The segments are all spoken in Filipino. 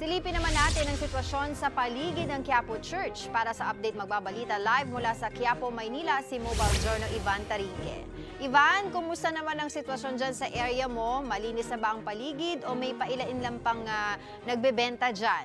Silipin naman natin ang sitwasyon sa paligid ng Quiapo Church. Para sa update magbabalita live mula sa Quiapo, Maynila, si Mobile Journal Ivan Tarinque. Ivan, kumusta naman ang sitwasyon dyan sa area mo? Malinis na ba ang paligid o may pailain lang pang ah, nagbebenta dyan?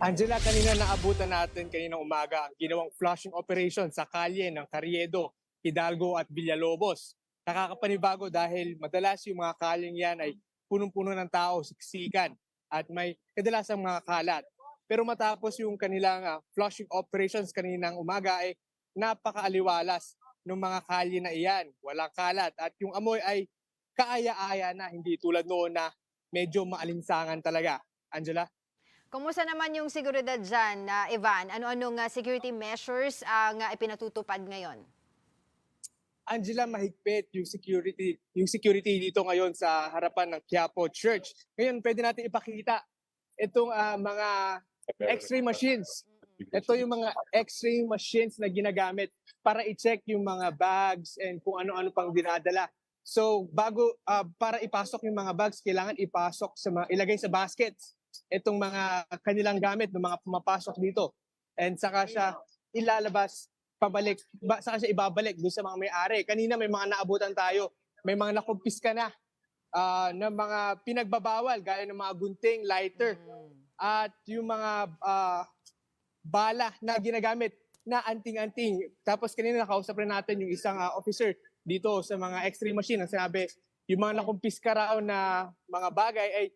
Angela, kanina naabutan natin kaninang umaga ang ginawang flushing operation sa kalye ng Carriedo, Hidalgo at Villalobos. Nakakapanibago dahil madalas yung mga kalyeng yan ay punong-puno ng tao, siksikan at may kadalasang mga kalat. Pero matapos yung kanilang ah, flushing operations kaninang umaga ay napakaaliwalas ng mga kalye na iyan. Walang kalat at yung amoy ay kaaya-aya na hindi tulad noon na medyo maalinsangan talaga. Angela? Kumusta naman yung seguridad dyan, na Ivan? Ano-anong ah, security measures ang ah, ipinatutupad ngayon? Angela, mahigpit yung security, yung security dito ngayon sa harapan ng Quiapo Church. Ngayon, pwede natin ipakita itong ah, mga x-ray machines. Ito yung mga x-ray machines na ginagamit para i-check yung mga bags and kung ano-ano pang dinadala. So, bago ah, para ipasok yung mga bags, kailangan ipasok sa mga ilagay sa baskets itong mga kanilang gamit ng mga pumapasok dito. And saka siya ilalabas pabalik, ba, saka siya ibabalik doon sa mga may-ari. Kanina may mga naabutan tayo, may mga nakumpiska na ah, ng mga pinagbabawal gaya ng mga gunting, lighter at yung mga ah, bala na ginagamit na anting-anting. Tapos kanina nakausap rin natin yung isang ah, officer dito sa mga x-ray machine ang sinabi, yung mga nakumpiska raw na mga bagay ay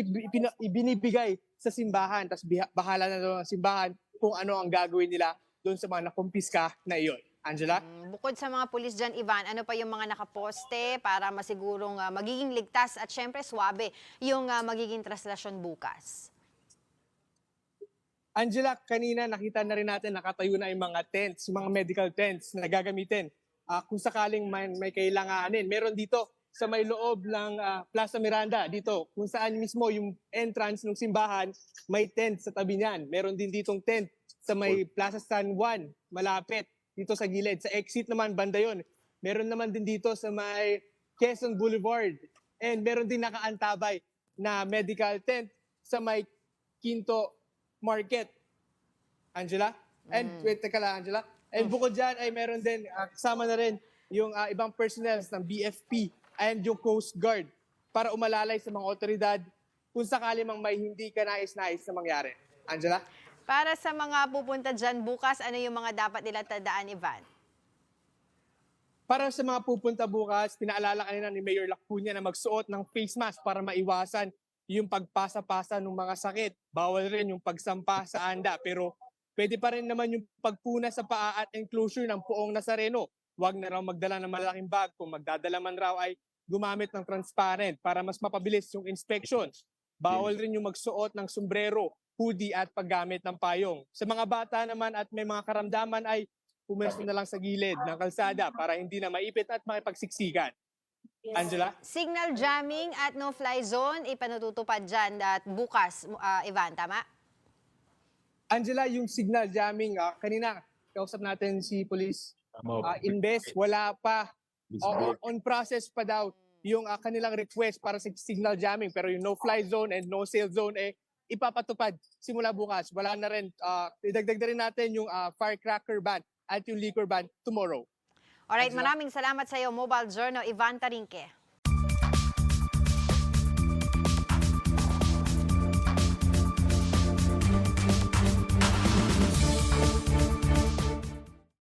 ipina- ibinibigay sa simbahan. Tapos bahala na ang simbahan kung ano ang gagawin nila doon sa mga nakumpiska na iyon. Angela? Mm, Bukod sa mga pulis dyan, Ivan, ano pa yung mga nakaposte para masigurong ah, magiging ligtas at syempre swabe yung ah, magiging traslasyon bukas? Angela, kanina nakita na rin natin nakatayo na yung mga tents, mga medical tents na gagamitin ah, kung sakaling may, may kailanganin. Meron dito sa may loob ng ah, Plaza Miranda, dito, kung saan mismo yung entrance ng simbahan, may tent sa tabi niyan. Meron din ditong tent sa may Plaza San Juan, malapit, dito sa gilid. Sa exit naman, banda yon. Meron naman din dito sa may Quezon Boulevard. And meron din nakaantabay na medical tent sa may Quinto Market. Angela? And wait, teka lang, Angela. And bukod dyan ay meron din, ah, kasama na rin yung ah, ibang personnel ng BFP and yung Coast Guard para umalalay sa mga otoridad kung sakali mang may hindi ka nais-nais na mangyari. Angela? Para sa mga pupunta dyan bukas, ano yung mga dapat nila tandaan, Ivan? Para sa mga pupunta bukas, pinaalala kanina ni Mayor Lacuna na magsuot ng face mask para maiwasan yung pagpasa-pasa ng mga sakit. Bawal rin yung pagsampa sa anda. Pero pwede pa rin naman yung pagpuna sa paa at enclosure ng puong Nazareno. Huwag na raw magdala ng malaking bag. Kung magdadala man raw ay gumamit ng transparent para mas mapabilis yung inspection. Bawal rin yung magsuot ng sombrero, hoodie at paggamit ng payong. Sa mga bata naman at may mga karamdaman ay pumesto na lang sa gilid ng kalsada para hindi na maipit at makipagsiksikan. Angela? Signal jamming at no-fly zone, ipanututupad dyan at bukas, ah, Ivan, tama? Angela, yung signal jamming, ah, kanina kausap natin si police uh, Inves, wala pa. O- on process pa daw yung ah, kanilang request para sa signal jamming pero yung no-fly zone and no-sail zone eh ipapatupad simula bukas. Wala na rin, uh, idagdag na rin natin yung ah, firecracker ban at yung liquor ban tomorrow. Alright, maraming salamat sa iyo, Mobile Journal, Ivan Tarinque.